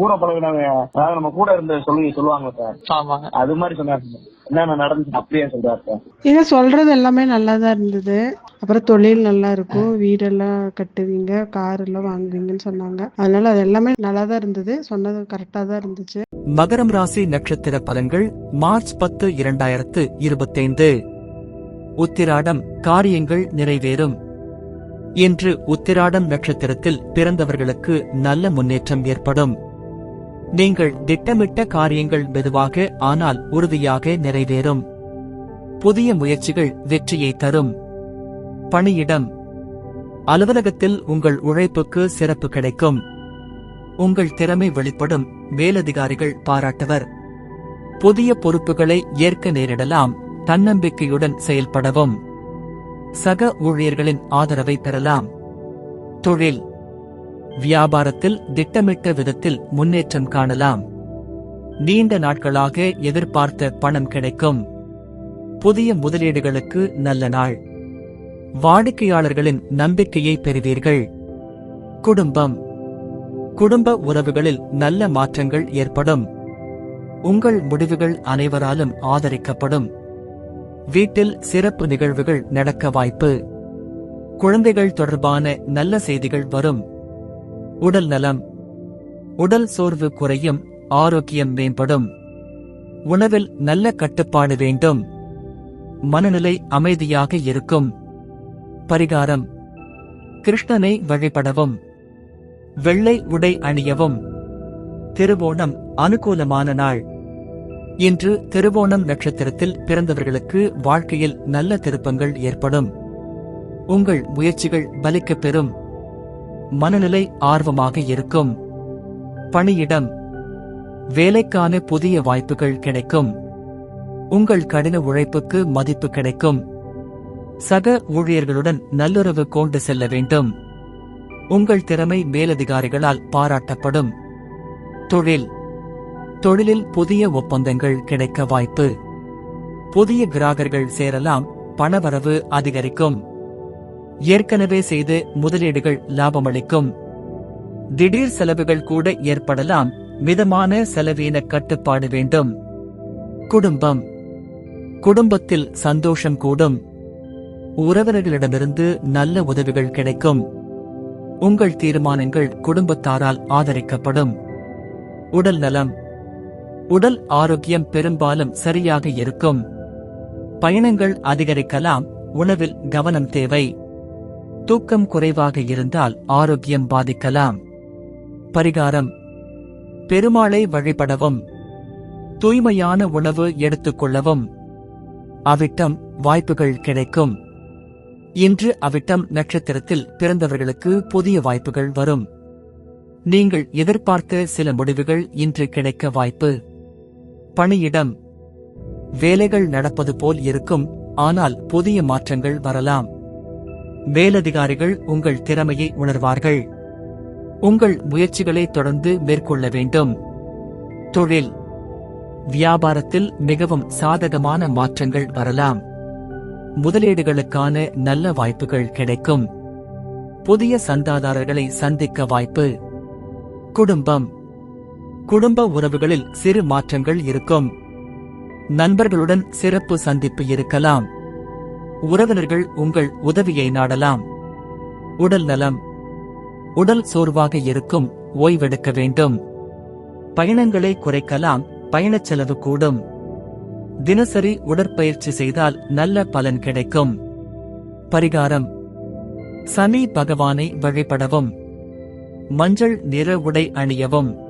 கூட பழகினவங்க அதாவது நம்ம கூட இருந்த சொல்லி சொல்லுவாங்க சார். அது மாதிரி சொன்னாரு சார். என்னென்ன நடந்துச்சு அப்படியே சொல்றாரு சார். நீங்க சொல்றது எல்லாமே நல்லா தான் இருந்தது. அப்புறம் தொழில் நல்லா இருக்கும். வீடெல்லாம் கட்டுவீங்க கார் எல்லாம் வாங்குவீங்கன்னு சொன்னாங்க. அதனால அது எல்லாமே நல்லா தான் இருந்தது. சொன்னது கரெக்டா தான் இருந்துச்சு. மகரம் ராசி நட்சத்திர பலன்கள் மார்ச் பத்து இரண்டாயிரத்து இருபத்தைந்து. உத்திராடம் காரியங்கள் நிறைவேறும். இன்று உத்திராடம் நட்சத்திரத்தில் பிறந்தவர்களுக்கு நல்ல முன்னேற்றம் ஏற்படும். நீங்கள் திட்டமிட்ட காரியங்கள் மெதுவாக ஆனால் உறுதியாக நிறைவேறும். புதிய முயற்சிகள் வெற்றியை தரும். பணியிடம். அலுவலகத்தில் உங்கள் உழைப்புக்கு சிறப்பு கிடைக்கும். உங்கள் திறமை வெளிப்படும் மேலதிகாரிகள் பாராட்டுவர். புதிய பொறுப்புகளை ஏற்க நேரிடலாம் தன்னம்பிக்கையுடன் செயல்படவும். சக ஊழியர்களின் ஆதரவை பெறலாம். தொழில். வியாபாரத்தில் திட்டமிட்ட விதத்தில் முன்னேற்றம் காணலாம். நீண்ட நாட்களாக எதிர்பார்த்த பணம் கிடைக்கும். புதிய முதலீடுகளுக்கு நல்ல நாள். வாடிக்கையாளர்களின் நம்பிக்கையை பெறுவீர்கள். குடும்பம். குடும்ப உறவுகளில் நல்ல மாற்றங்கள் ஏற்படும். உங்கள் முடிவுகள் அனைவராலும் ஆதரிக்கப்படும். வீட்டில் சிறப்பு நிகழ்வுகள் நடக்க வாய்ப்பு. குழந்தைகள் தொடர்பான நல்ல செய்திகள் வரும். உடல் நலம். உடல் சோர்வு குறையும் ஆரோக்கியம் மேம்படும். உணவில் நல்ல கட்டுப்பாடு வேண்டும். மனநிலை அமைதியாக இருக்கும். பரிகாரம். கிருஷ்ணனை வழிபடவும். வெள்ளை உடை அணியவும். திருவோணம் அனுகூலமான நாள். இன்று திருவோணம் நட்சத்திரத்தில் பிறந்தவர்களுக்கு வாழ்க்கையில் நல்ல திருப்பங்கள் ஏற்படும். உங்கள் முயற்சிகள் பலிக்கப் பெறும். மனநிலை ஆர்வமாக இருக்கும். பணியிடம் வேலைக்கான புதிய வாய்ப்புகள் கிடைக்கும். உங்கள் கடின உழைப்புக்கு மதிப்பு கிடைக்கும். சக ஊழியர்களுடன் நல்லுறவு கொண்டு செல்ல வேண்டும். உங்கள் திறமை மேலதிகாரிகளால் பாராட்டப்படும். தொழில் தொழிலில் புதிய ஒப்பந்தங்கள் கிடைக்க வாய்ப்பு. புதிய கிராகர்கள் சேரலாம் பணவரவு அதிகரிக்கும். ஏற்கனவே செய்து முதலீடுகள் லாபமளிக்கும். திடீர் செலவுகள் கூட ஏற்படலாம். மிதமான செலவீன கட்டுப்பாடு வேண்டும். குடும்பம். குடும்பத்தில் சந்தோஷம் கூடும். உறவினர்களிடமிருந்து நல்ல உதவிகள் கிடைக்கும். உங்கள் தீர்மானங்கள் குடும்பத்தாரால் ஆதரிக்கப்படும். உடல் நலம். உடல் ஆரோக்கியம் பெரும்பாலும் சரியாக இருக்கும். பயணங்கள் அதிகரிக்கலாம். உணவில் கவனம் தேவை. தூக்கம் குறைவாக இருந்தால் ஆரோக்கியம் பாதிக்கலாம். பரிகாரம். பெருமாளை வழிபடவும். தூய்மையான உணவு எடுத்துக்கொள்ளவும் அவிட்டம் வாய்ப்புகள் கிடைக்கும். இன்று அவிட்டம் நட்சத்திரத்தில் பிறந்தவர்களுக்கு புதிய வாய்ப்புகள் வரும். நீங்கள் எதிர்பார்த்த சில முடிவுகள் இன்று கிடைக்க வாய்ப்பு. பணியிடம். வேலைகள் நடப்பது போல் இருக்கும் ஆனால் புதிய மாற்றங்கள் வரலாம். மேலதிகாரிகள் உங்கள் திறமையை உணர்வார்கள். உங்கள் முயற்சிகளை தொடர்ந்து மேற்கொள்ள வேண்டும். தொழில். வியாபாரத்தில் மிகவும் சாதகமான மாற்றங்கள் வரலாம். முதலீடுகளுக்கான நல்ல வாய்ப்புகள் கிடைக்கும். புதிய சந்தாதாரர்களை சந்திக்க வாய்ப்பு. குடும்பம். குடும்ப உறவுகளில் சிறு மாற்றங்கள் இருக்கும். நண்பர்களுடன் சிறப்பு சந்திப்பு இருக்கலாம். உறவினர்கள் உங்கள் உதவியை நாடலாம். உடல் நலம். உடல் சோர்வாக இருக்கும் ஓய்வெடுக்க வேண்டும். பயணங்களை குறைக்கலாம் பயணச் செலவு கூடும். தினசரி உடற்பயிற்சி செய்தால் நல்ல பலன் கிடைக்கும். பரிகாரம். சனி பகவானை வழிபடவும். மஞ்சள் நிற உடை அணியவும்.